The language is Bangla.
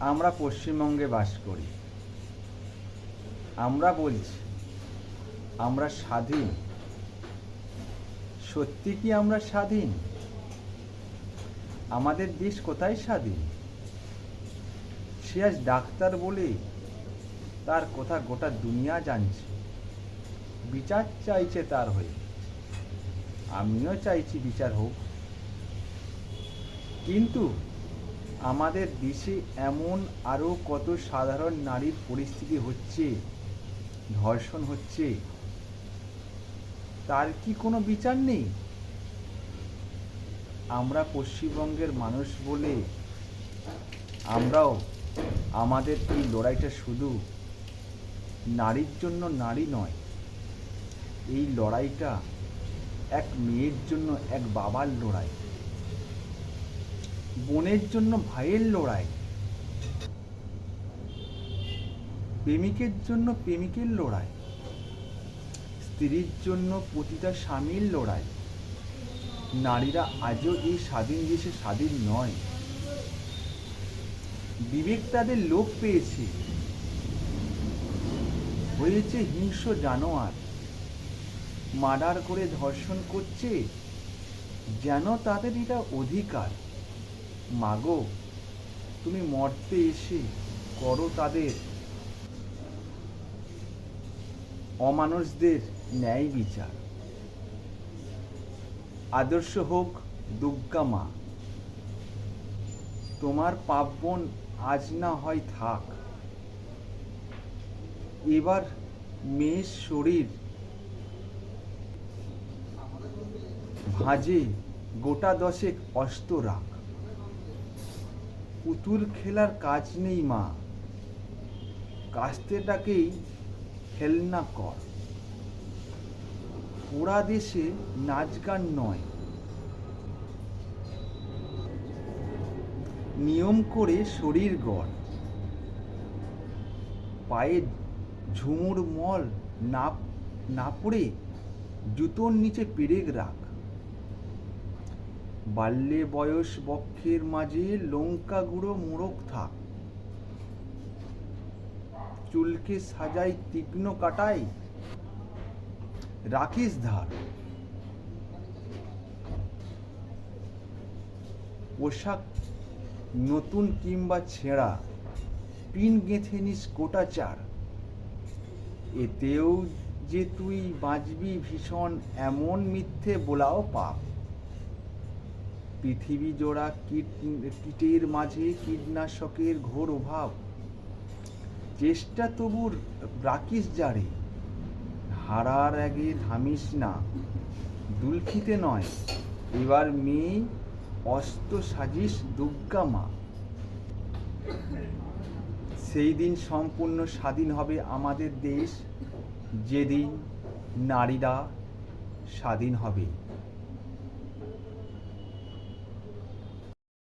আমরা পশ্চিমবঙ্গে বাস করি। আমরা বলছি, আমরা স্বাধীন। সত্যি কি আমরা স্বাধীন? আমাদের দেশ কোথায় স্বাধীন? সে আজ ডাক্তার বলে তার কথা গোটা দুনিয়া জানছে। বিচার চাইছে তার হয়ে। আমিও চাইছি বিচার হোক। কিন্তু আমাদের দেশে এমন আরও কত সাধারণ নারীর পরিস্থিতি হচ্ছে, ধর্ষণ হচ্ছে, তার কি কোনো বিচার নেই? আমরা পশ্চিমবঙ্গের মানুষ বলে আমরাও আমাদের এই লড়াইটা শুধু নারীর জন্য নারী নয়, এই লড়াইটা এক মেয়ের জন্য এক বাবার লড়াই। বোনের জন্য ভাইয়ের লড়াই। প্রেমিকের জন্য প্রেমিকের লড়াই। স্ত্রীর জন্য প্রতিটা স্বামীর লড়াই। নারীরা আজও এই স্বাধীন দেশে স্বাধীন নয়। বিবেক তাদের লোক পেয়েছে। হয়েছে হিংস্র জানোয়ার। মার্ডার করে ধর্ষণ করছে যেন তাদের এটা অধিকার। মাগো, তুমি মরতে এসে করো তাদের। অমানুষদের ন্যায় বিচার। আদর্শ হোক দুর্গা মা, তোমার পার্বণ আজ না হয় থাক। এবার মেয়ের শরীর ভাঁজে গোটা দশেক অস্ত রাখ। পুতুল খেলার কাজ নেই মা। কাস্তেটাকেই খেলনা কর। পোড়া দেশে নাচ গান নয়। নিয়ম করে শরীর গড়। পায়ে ঝুমুর মল না না পড়ে জুতোর নিচে পেরেক রাখ। বাল্যে বয়স বক্ষের মাঝে লঙ্কা গুঁড়ো মোড়ক থাক। চুলকে সাজাই তীক্ষ্ণ কাটাই। রাখিস ধার। পোশাক নতুন কিংবা ছেঁড়া, পিন গেঁথে নিস কোটা চার। এতেও যে তুই বাঁচবি ভীষণ এমন মিথ্যে বলাও পাপ। পৃথিবী জোড়া কীট, কীটের মাঝে কীটনাশকের ঘোর অভাব। চেষ্টা তবুর রাখিস জারে, হারার আগে থামিস না। দুলখিতে নয়, এবার মেয়ে অস্ত সাজিস দুর্গা মা। সেই দিন সম্পূর্ণ স্বাধীন হবে আমাদের দেশ, যেদিন নারীরা স্বাধীন হবে।